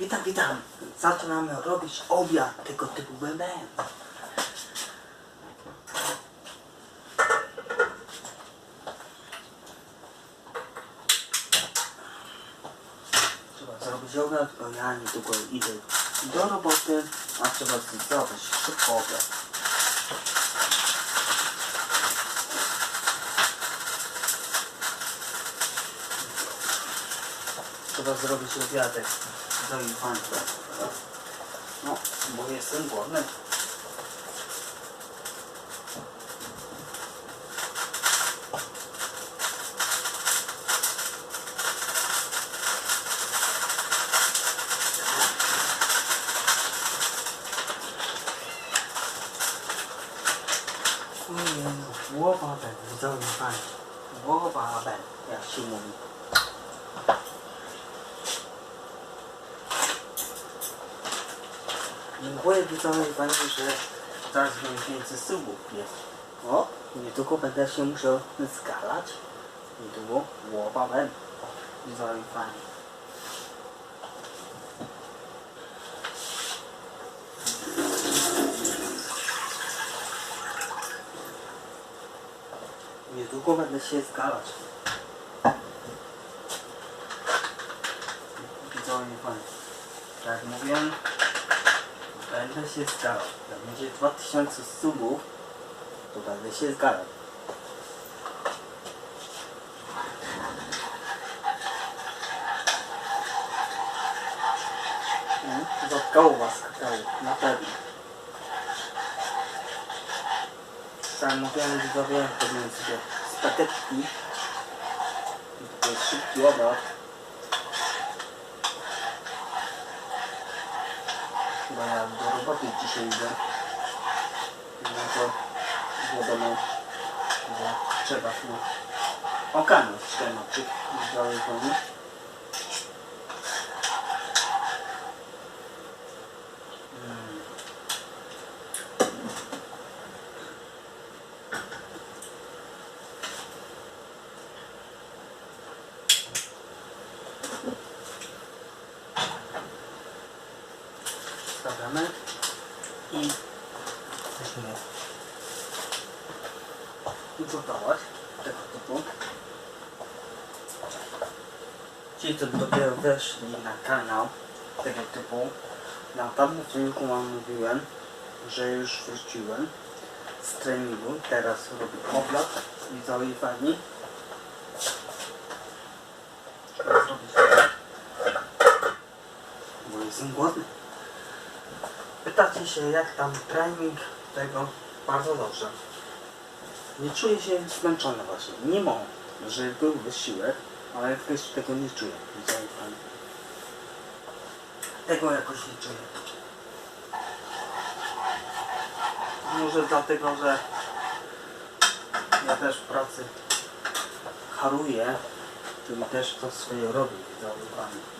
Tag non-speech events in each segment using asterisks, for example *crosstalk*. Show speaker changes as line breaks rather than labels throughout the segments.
Witam, witam. Zaczynamy robić obiad tego typu BBM. Trzeba zrobić obiad, bo ja niedługo idę do roboty, a trzeba zrobić szybko obiad. Trzeba zrobić obiadek do infanta. No, bo jestem głodny. Ojej, Łobabem, widzowie fajnie. Łobabem, jak się mówi. Dziękuję widzowie Pani, że coraz więcej subów jest. O, niedługo będę się musiał zgalać. Niedługo łobabem. Widzowie Pani. Niedługo będę się zgalać. Widzowie Pani. Tak jak mówiłem, Będę się zgadzał. Jak będzie 2000 subów, to będę się zgadzał. Mm, Zatkało was kakao, na pewno. Tak mówiłem widzowie, powinien sobie spaghetti. To jest szybki obiad. Chyba ja roboty dzisiaj idę. No to wiadomo, że trzeba tu ogarnąć tematy białej wojny. Mm. I musimy ugotować tego typu. Ci, co dopiero weszli na kanał tego typu, na tamtym filmiku wam mówiłem, że już wróciłem z treningu. Teraz robię obiad widzowie fani. Trzeba zrobić bo jestem głodny. Pytacie się jak tam trening tego bardzo dobrze. Nie czuję się zmęczony właśnie. Mimo, że był wysiłek, ale jakoś tego nie czuję. Widziałem pan. Tego jakoś nie czuję. Może dlatego, że ja też w pracy haruję, czyli też to swoje robię, pan.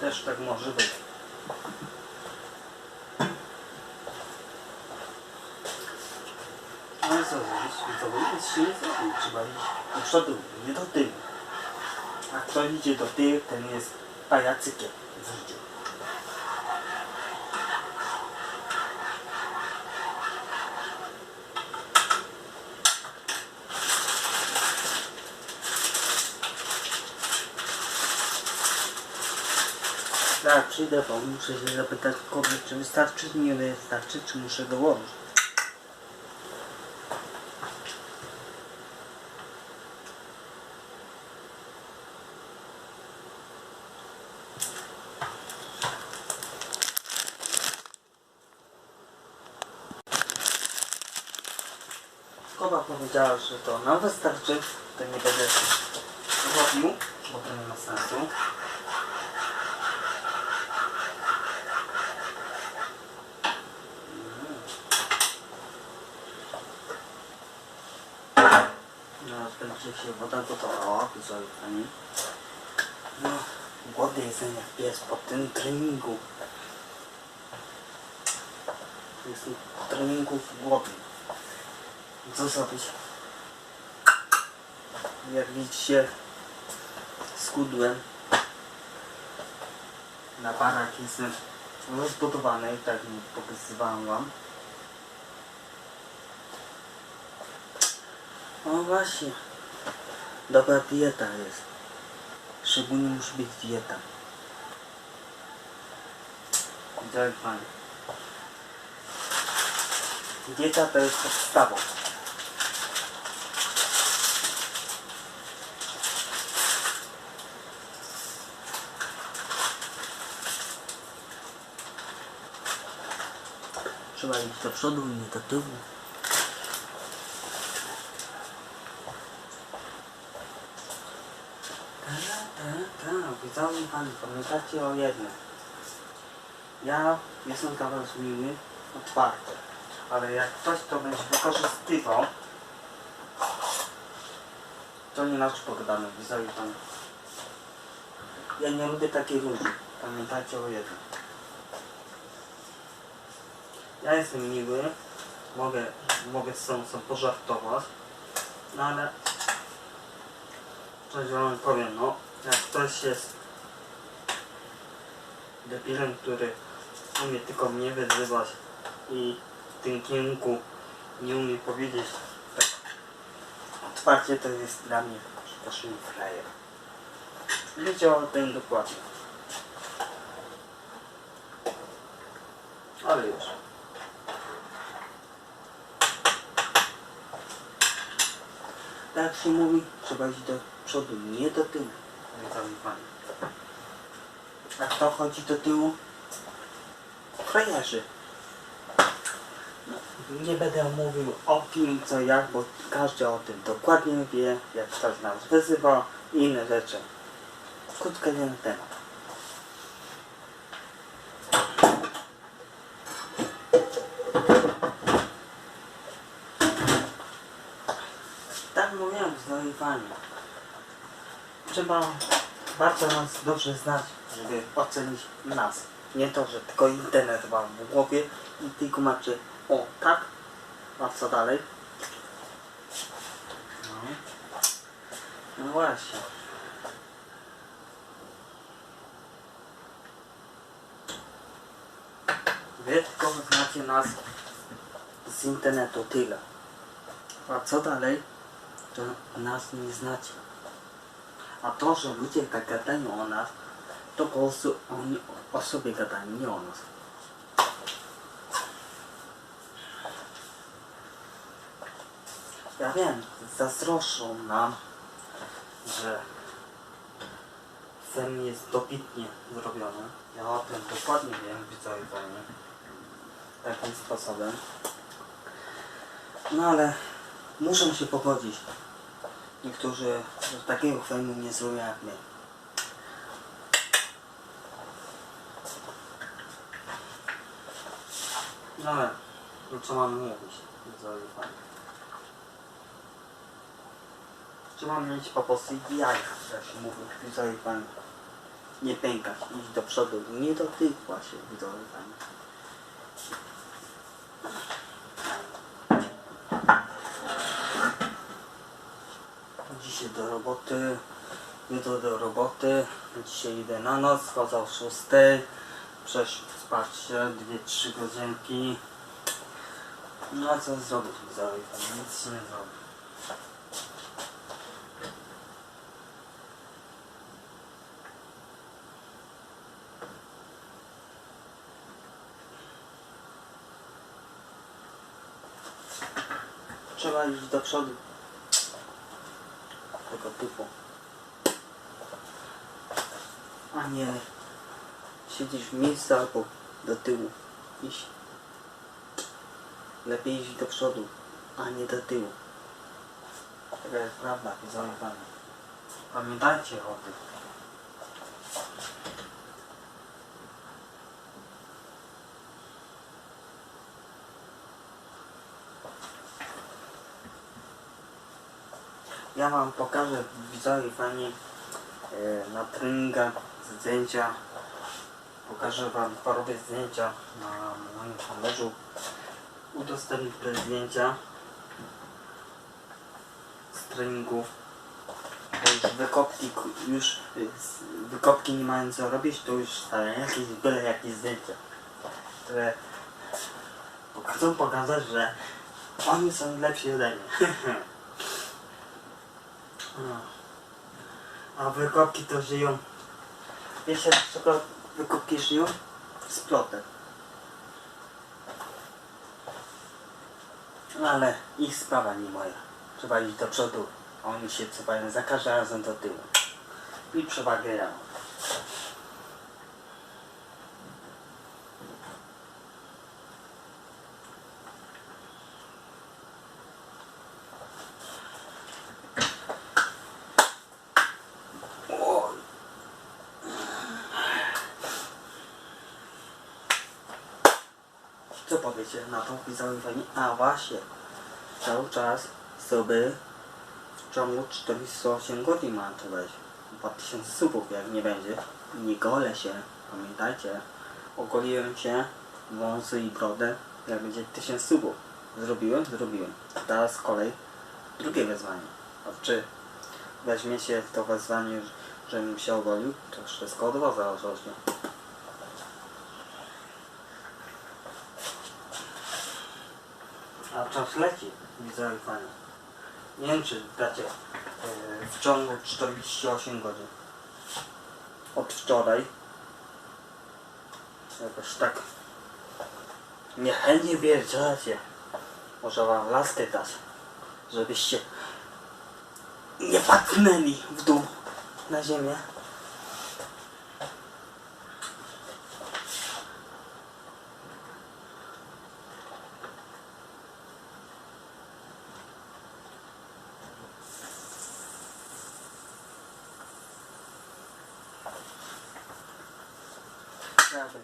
Też tak może być. No i co zrobić? Widzowie, nic się nie zrobi. Trzeba iść do przodu, nie do tyłu. A kto idzie do tyłu, ten jest pajacykiem w życiu. Tak, przyjdę, bo muszę się zapytać kogoś, czy wystarczy, czy nie wystarczy, czy muszę dołożyć. Koba powiedziała, że to nam wystarczy, to nie będę robił, bo to nie ma sensu. Teraz będzie się woda widzowie pani. No, głodny jestem jak pies po tym treningu. Jestem po treningu głodny. Co zrobić? Jak widzicie, schudłem. Na barach jestem rozbudowany, tak mi pokazywałem wam. O właśnie. Dobra dieta jest. Szczególnie musi być dieta. Widziałem pan. Dieta to jest podstawą. Trzeba iść do przodu, nie do tyłu. Tak, tak, tak. Widzowie Pani, pamiętacie o jednym. Ja jestem dla Was miły, otwarty. Ale jak ktoś to będzie wykorzystywał, to nie nasz pogadamy, widzowie Pani. Ja nie lubię takich ludzi. Pamiętajcie o jednym. Ja jestem miły, mogę, mogę z sobą pożartować, no ale coś wam powiem, no, jak ktoś jest debilem, który umie tylko mnie wyzywać i w tym kierunku nie umie powiedzieć tak otwarcie, to jest dla mnie przepraszam frajer. Wiecie o tym dokładnie. Ale już. Tak się mówi, trzeba iść do przodu, nie do tyłu. Pani. A kto chodzi do tyłu? Frajerzy. No, nie będę mówił o kim, co jak, bo każdy o tym dokładnie wie, jak ktoś nas wyzywa i inne rzeczy. Krótko jeden temat. Tak mówiłem, zdobywanie. Trzeba bardzo nas dobrze znać, żeby ocenić nas. Nie to, że tylko internet wam w głowie i tylko macie o tak, a co dalej? No, no właśnie. Wy tylko znacie nas z internetu tyle. A co dalej? To nas nie znacie. A to, że ludzie tak gadają o nas, to po prostu oni o sobie gadają, nie o nas. Ja wiem, zazdroszczą nam, że film jest dobitnie zrobiony. Ja o tym dokładnie wiem, widzowie fajnie. Takim sposobem. No ale muszę się pogodzić. Niektórzy takiego filmu nie zrobią jak my. No ale, no co mam mówić? Widzowie fajnie. Trzeba mieć po prostu jaja, jak się mówi, widzowie fajnie. Nie pękać, iść do przodu, nie do tych właśnie, widzowie fajnie. Dzisiaj do roboty, jutro do roboty, dzisiaj idę na noc, chodzę o 6, przespać się 2-3 godzinki. No a co zrobić widzowie, nic się nie zrobi. Trzeba iść do przodu. Tego typu. A nie siedzieć w miejscu albo do tyłu. Iść. Lepiej iść do przodu, a nie do tyłu. Taka jest prawda, widzowie panie. Pamiętajcie o tym. Ja wam pokażę widzowie fajnie e, na treningach zdjęcia. Pokażę wam, porobię zdjęcia na moim kamerzu. Udostępnię te zdjęcia z treningów. To już wykopki y, wykopki nie mają co robić, to już jakieś byle jakieś zdjęcia, które chcą pokazać, że oni są lepsi ode mnie. *laughs* A wykopki to żyją. Wiecie dlaczego wykopki żyją? Z plotem. No ale ich sprawa nie moja. Trzeba iść do przodu, oni się cofają za każdym razem do tyłu. I przewagę. Co powiecie na to pani? A właśnie, cały czas sobie w ciągu 48 godzin mam to wejść. 2000 subów jak nie będzie. Nie golę się, pamiętajcie. Ogoliłem się, wąsy i brodę, jak będzie 1000 subów. Zrobiłem? Zrobiłem. Teraz kolej drugie wezwanie. A czy weźmiecie to wezwanie, żebym się ogolił, to wszystko od was zależy. A czas leci, widzowie fani. Nie wiem czy dacie e, w ciągu 48 godzin. Od wczoraj. Jakoś tak niechętnie bierzecie. Może wam laskę dać, żebyście nie patrnęli w dół na ziemię.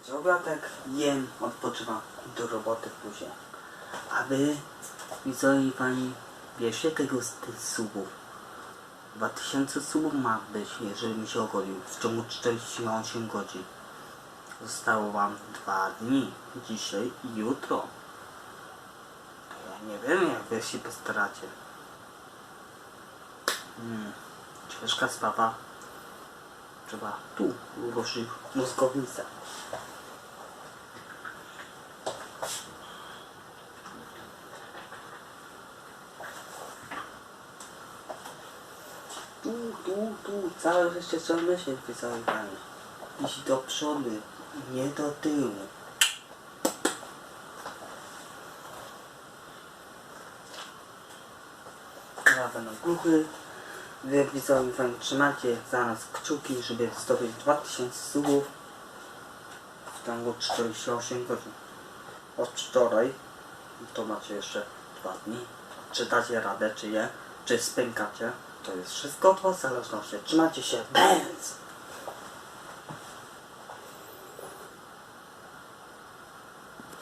Być obiadek, jem, odpoczywam do roboty później. A wy, widzowie pani, bierzcie tego z tych subów. 2000 subów ma być, jeżeli mi się ogolił w ciągu 48 godzin. Zostało wam dwa dni, dzisiaj i jutro. Ja nie wiem, jak wy się postaracie. Hmm, ciężka sprawa. Trzeba tu ruszyć mózgownicę. Tu, tu, tu, całe życie trzeba myśleć przy całej pani. Iść do przodu, nie do tyłu. Ja będę głuchy. Wy widzowie pani trzymacie za nas kciuki, żeby zdobyć 2000 subów w ciągu 48 godzin. Od wczoraj to macie jeszcze dwa dni. Czy dacie radę, czy nie, czy spękacie. To jest wszystko od was zależności. Trzymajcie się. Bęc!